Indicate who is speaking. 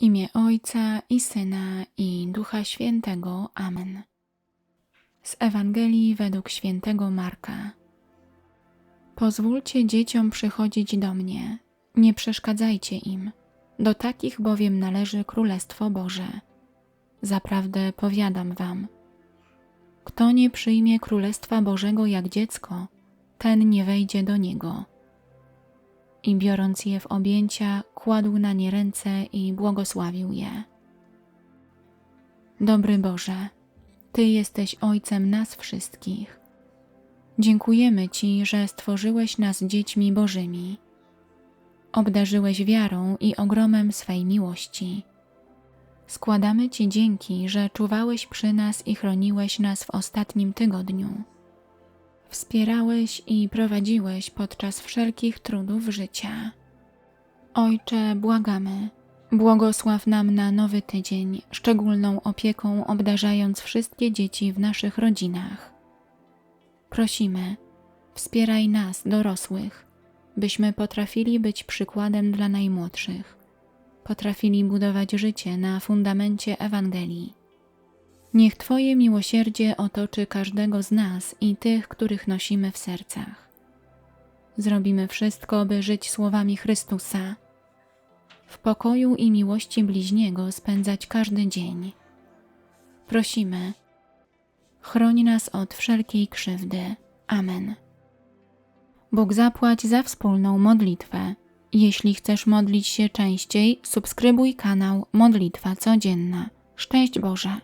Speaker 1: Imię Ojca i Syna i Ducha Świętego. Amen. Z Ewangelii według świętego Marka. Pozwólcie dzieciom przychodzić do mnie, nie przeszkadzajcie im, do takich bowiem należy Królestwo Boże. Zaprawdę powiadam wam, kto nie przyjmie Królestwa Bożego jak dziecko, ten nie wejdzie do niego. I biorąc je w objęcia, kładł na nie ręce i błogosławił je. Dobry Boże, Ty jesteś Ojcem nas wszystkich. Dziękujemy Ci, że stworzyłeś nas dziećmi Bożymi. Obdarzyłeś wiarą i ogromem swej miłości. Składamy Ci dzięki, że czuwałeś przy nas i chroniłeś nas w ostatnim tygodniu. Wspierałeś i prowadziłeś podczas wszelkich trudów życia. Ojcze, błagamy, błogosław nam na nowy tydzień, szczególną opieką obdarzając wszystkie dzieci w naszych rodzinach. Prosimy, wspieraj nas, dorosłych, byśmy potrafili być przykładem dla najmłodszych, potrafili budować życie na fundamencie Ewangelii. Niech Twoje miłosierdzie otoczy każdego z nas i tych, których nosimy w sercach. Zrobimy wszystko, by żyć słowami Chrystusa, w pokoju i miłości bliźniego spędzać każdy dzień. Prosimy, chroń nas od wszelkiej krzywdy. Amen. Bóg zapłać za wspólną modlitwę. Jeśli chcesz modlić się częściej, subskrybuj kanał Modlitwa Codzienna. Szczęść Boże!